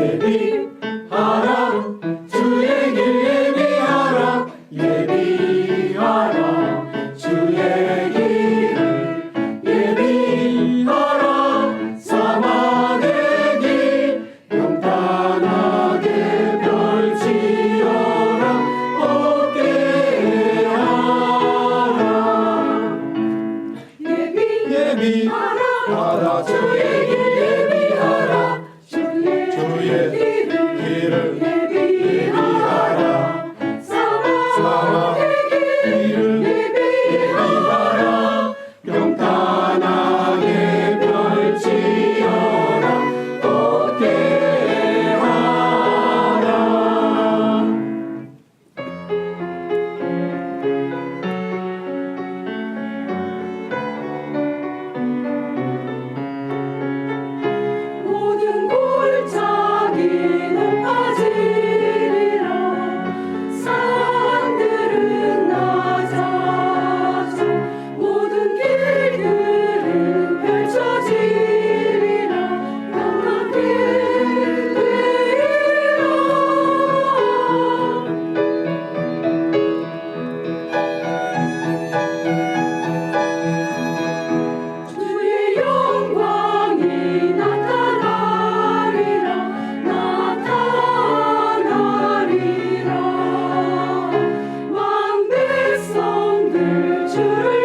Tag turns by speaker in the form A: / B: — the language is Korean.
A: 예비하라. 주의 길 예비하라. 예비하라. 주의 길 예비하라. 사막의 길 평탄하게 별 지어라. 어깨에 하라. 예비 예비하라. 주의 길 to